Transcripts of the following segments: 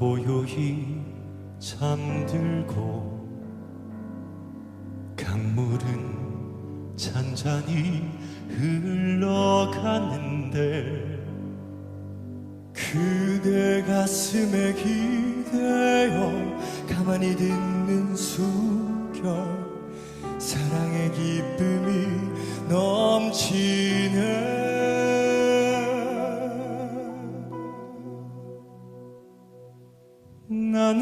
고요히 잠들고 강물은 잔잔히 흘러가는데 그대 가슴에 기대어 가만히 듣는 숨결 사랑의 기쁨이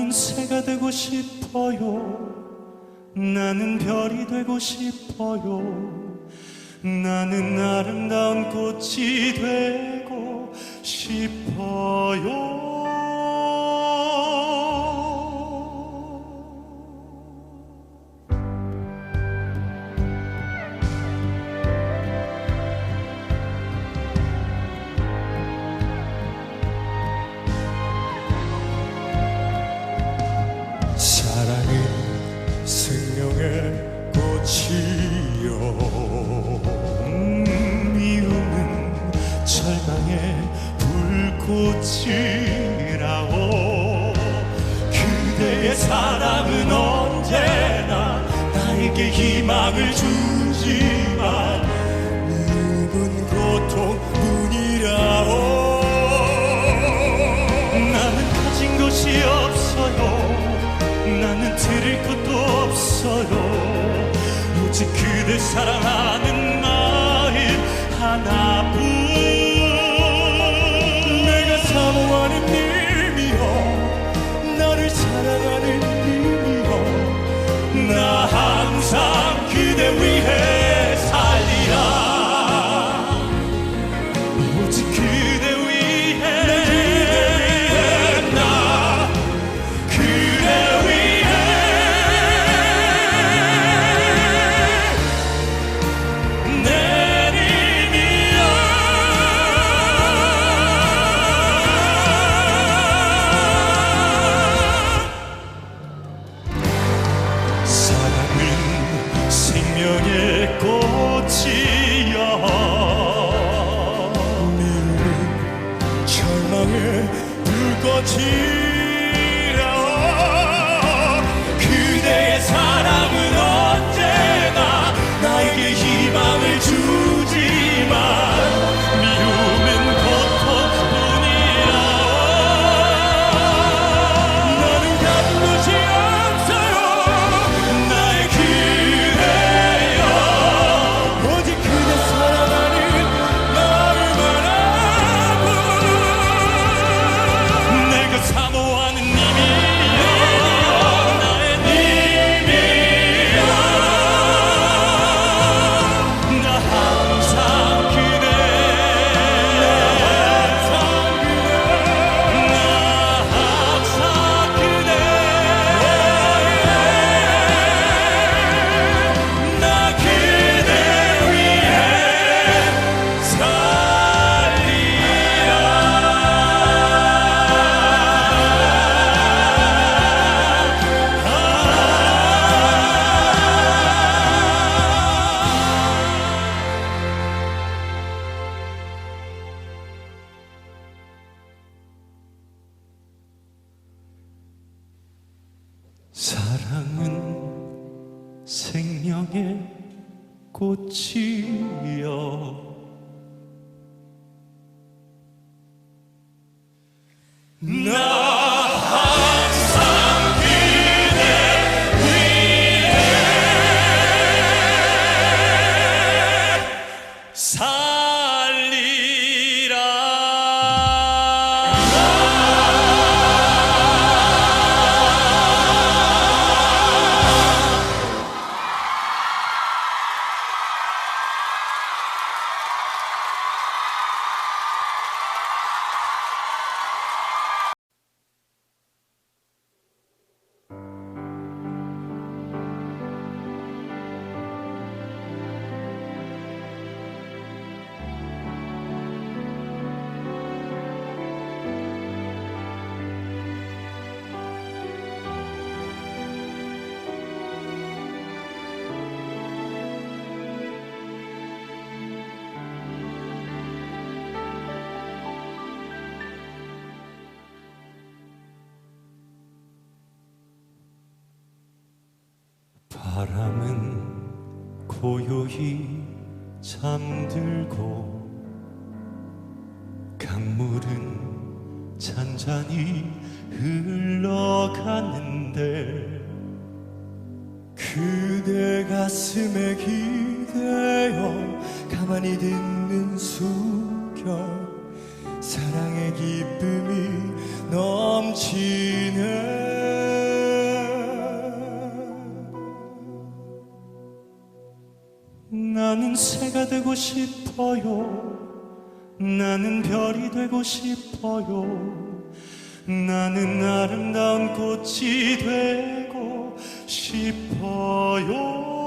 나는 새가 되고 싶어요. 나는 별이 되고 싶어요. 나는 아름다운 꽃이 되고 싶어요. 절망의 불꽃이라오. 그대의 사랑은 언제나 나에게 희망을 주지만 미움은 고통 뿐이라오. 나는 가진 것이 없어요. 나는 들을 것도 없어요. 오직 그대 사랑하 그대 불 사랑은 생명의 꽃이여 고요히 잠들고 강물은 잔잔히 흘러가는데 그대 가슴에 기대어 가만히 듣는 숨 되고 싶어요. 나는 별이 되고 싶어요. 나는 아름다운 꽃이 되고 싶어요.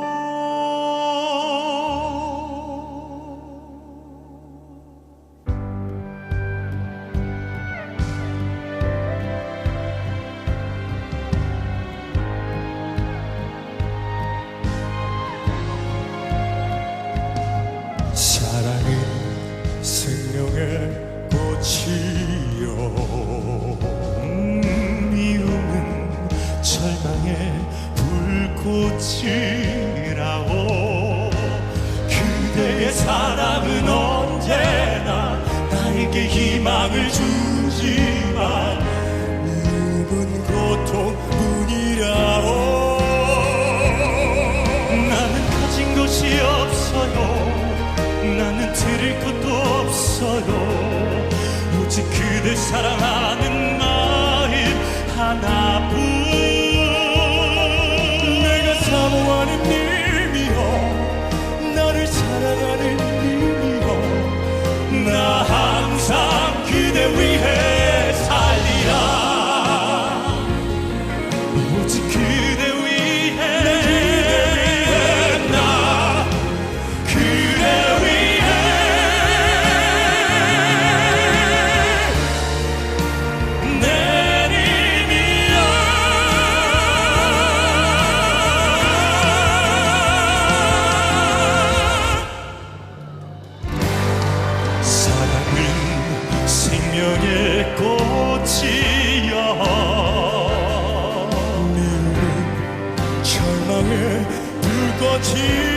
꽃이요 음, 미움은 절망의 불꽃이라오. 그대의 사랑은 언제나 나에게 희망을 주지만 미움은 고통뿐이라오 그대 사랑하 사랑은 생명의 불꽃이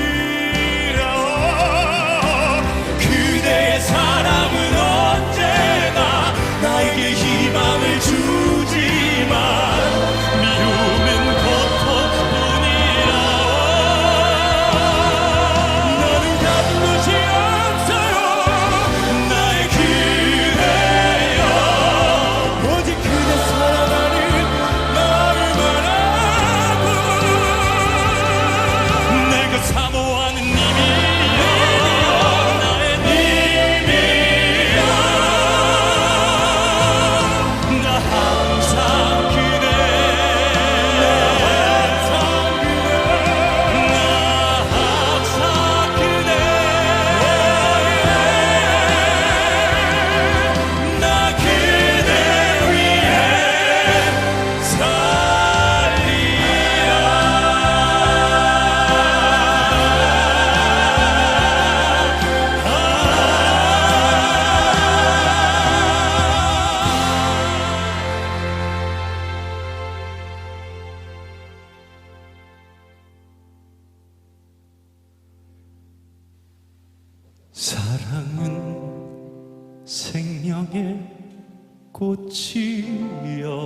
꽃이여